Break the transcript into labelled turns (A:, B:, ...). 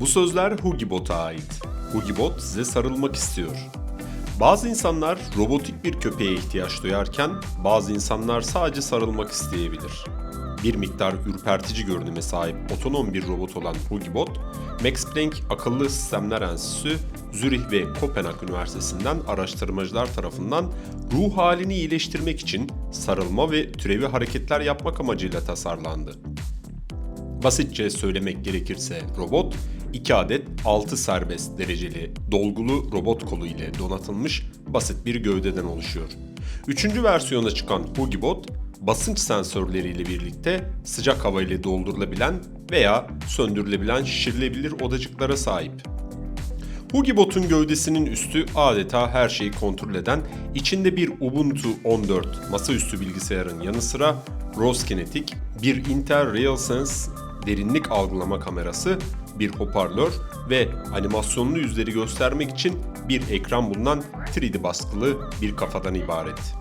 A: Bu sözler Hugibot'a ait. Hugibot size sarılmak istiyor. Bazı insanlar robotik bir köpeğe ihtiyaç duyarken bazı insanlar sadece sarılmak isteyebilir. Bir miktar ürpertici görünüme sahip otonom bir robot olan Hugibot, Max Planck Akıllı Sistemler Enstitüsü, Zürih ve Kopenhag Üniversitesi'nden araştırmacılar tarafından ruh halini iyileştirmek için sarılma ve türevi hareketler yapmak amacıyla tasarlandı. Basitçe söylemek gerekirse robot 2 adet 6 serbest dereceli dolgulu robot kolu ile donatılmış basit bir gövdeden oluşuyor. Üçüncü versiyona çıkan Hugibot, basınç sensörleriyle birlikte sıcak hava ile doldurulabilen veya söndürülebilen şişirilebilir odacıklara sahip. Hugibot'un gövdesinin üstü adeta her şeyi kontrol eden, içinde bir Ubuntu 14 masaüstü bilgisayarın yanı sıra ROS Kinetic, bir Intel RealSense derinlik algılama kamerası, bir hoparlör ve animasyonlu yüzleri göstermek için bir ekran bulunan 3D baskılı bir kafadan ibaret.